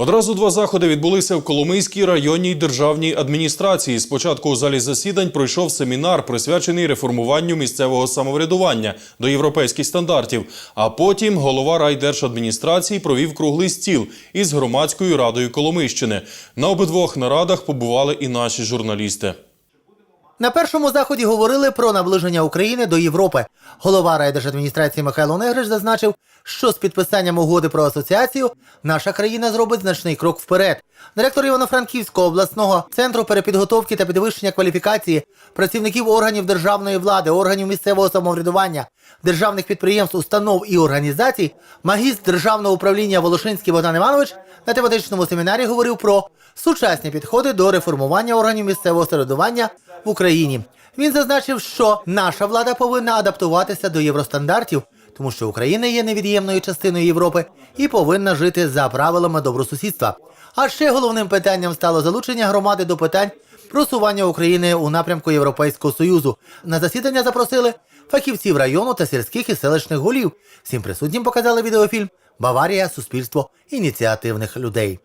Одразу два заходи відбулися в Коломийській районній державній адміністрації. Спочатку у залі засідань пройшов семінар, присвячений реформуванню місцевого самоврядування до європейських стандартів. А потім голова райдержадміністрації провів круглий стіл із громадською радою Коломийщини. На обидвох нарадах побували і наші журналісти. На першому заході говорили про наближення України до Європи. Голова райдержадміністрації Михайло Негриш зазначив, що з підписанням угоди про асоціацію наша країна зробить значний крок вперед. Директор Івано-Франківського обласного центру перепідготовки та підвищення кваліфікації працівників органів державної влади, органів місцевого самоврядування, державних підприємств, установ і організацій, магістр державного управління Волошинський Богдан Іванович на тематичному семінарі говорив про сучасні підходи до реформування органів місцевого самоврядування Україні. Він зазначив, що наша влада повинна адаптуватися до євростандартів, тому що Україна є невід'ємною частиною Європи і повинна жити за правилами добросусідства. А ще головним питанням стало залучення громади до питань просування України у напрямку Європейського союзу. На засідання запросили фахівців району та сільських і селищних голів. Всім присутнім показали відеофільм Баварія суспільство ініціативних людей.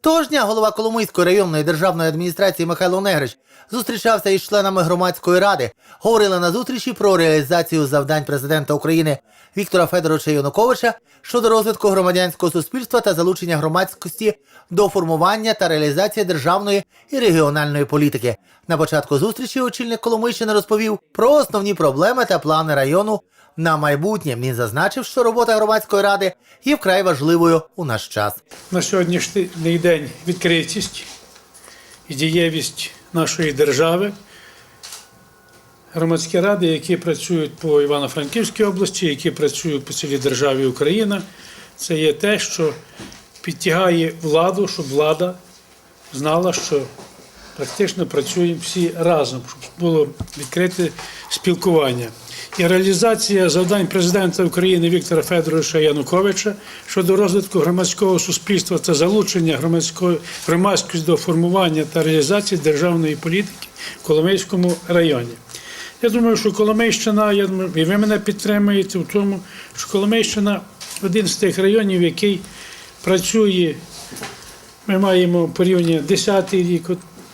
Того ж дня голова Коломийської районної державної адміністрації Михайло Негрич зустрічався із членами громадської ради. Говорили на зустрічі про реалізацію завдань президента України Віктора Федоровича Януковича щодо розвитку громадянського суспільства та залучення громадськості до формування та реалізації державної і регіональної політики. На початку зустрічі очільник Коломийщини розповів про основні проблеми та плани району на майбутнє. Він зазначив, що робота громадської ради є вкрай важливою у наш час. на сьогоднішній день відкритість і дієвість нашої держави. Громадські ради, які працюють по Івано-Франківській області, які працюють по цілій державі Україна, це є те, що підтягає владу, щоб влада знала, що практично працюємо всі разом, щоб було відкрите спілкування. І реалізація завдань президента України Віктора Федоровича Януковича щодо розвитку громадського суспільства та залучення громадської громадськості до формування та реалізації державної політики в Коломийському районі. Я думаю, що Коломийщина, я думаю, і ви мене підтримуєте в тому, що Коломийщина один з тих районів, який працює ми маємо порівняння 10 рік,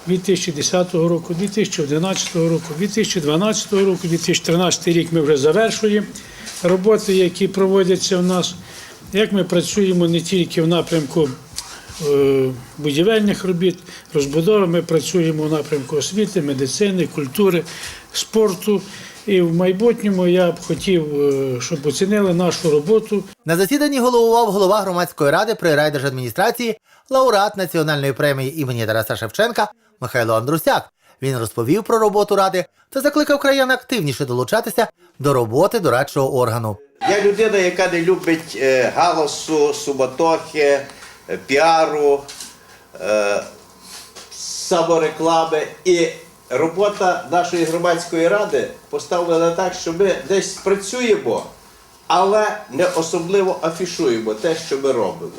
2010 року, 2011 року, 2012 року, 2013 рік ми вже завершуємо роботи, які проводяться в нас. Як ми працюємо не тільки в напрямку е, будівельних робіт, розбудови, ми працюємо в напрямку освіти, медицини, культури, спорту. І в майбутньому я б хотів, е, щоб оцінили нашу роботу На засіданні головував голова громадської ради при райдержадміністрації, лауреат національної премії імені Тараса Шевченка Михайло Андрусяк. Він розповів про роботу ради та закликав краян активніше долучатися до роботи дорадчого органу. Я людина, яка не любить е, галасу, суматохи, е, піару, е, самореклами. І робота нашої громадської ради поставлена так, що ми десь працюємо, але не особливо афішуємо те, що ми робимо.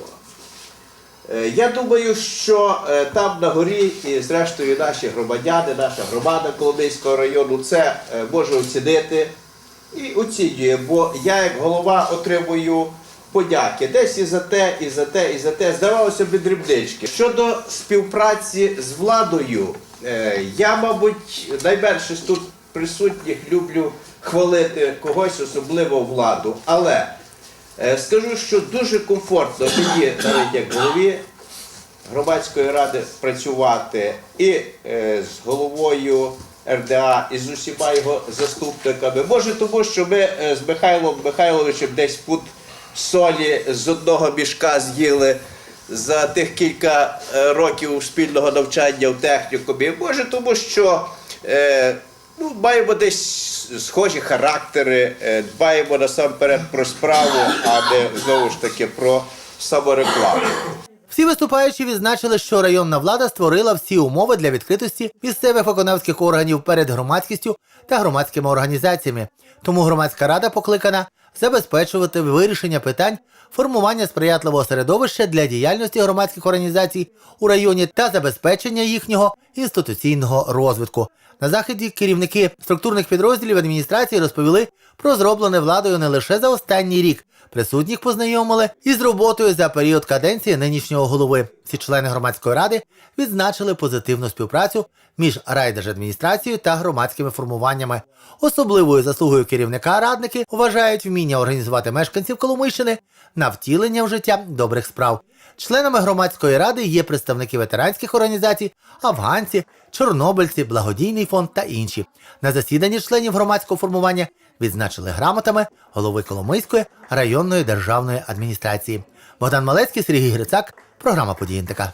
Е, Я думаю, що е, там на горі і зрештою наші громадяни, наша громада Коломийського району це е, може оцінити і оцінює, бо я як голова отримую подяки десь і за те, і за те, і за те. Здавалося б, дрібнички. Щодо співпраці з владою, я, мабуть, найменше з тут присутніх люблю хвалити когось, особливо владу. Але скажу, що дуже комфортно мені, навіть як голові громадської ради працювати і е, з головою РДА, і з усіма його заступниками. Може, тому що ми е, з Михайлом Михайловичем десь пут солі з одного мішка з'їли за тих кілька е, років спільного навчання в технікумі. Може, тому що е, ну, маємо десь схожі характери, е, дбаємо насамперед про справу, а не знову ж таки про саморекламу. Всі виступаючі відзначили, що районна влада створила всі умови для відкритості місцевих виконавських органів перед громадськістю та громадськими організаціями. Тому громадська рада покликана забезпечувати вирішення питань формування сприятливого середовища для діяльності громадських організацій у районі та забезпечення їхнього інституційного розвитку. На заході керівники структурних підрозділів адміністрації розповіли про зроблене владою не лише за останній рік. Присутніх познайомили із роботою за період каденції нинішнього голови. Ці члени громадської ради відзначили позитивну співпрацю між райдержадміністрацією та громадськими формуваннями. Особливою заслугою керівника радники вважають вміння організувати мешканців Коломийщини на втілення в життя добрих справ. Членами громадської ради є представники ветеранських організацій, афганці, чорнобильці, благодійний фонд та інші. На засіданні членів громадського формування відзначили грамотами голови Коломийської районної державної адміністрації. Богдан Малецький, Сергій Грицак, програма «Події НТК».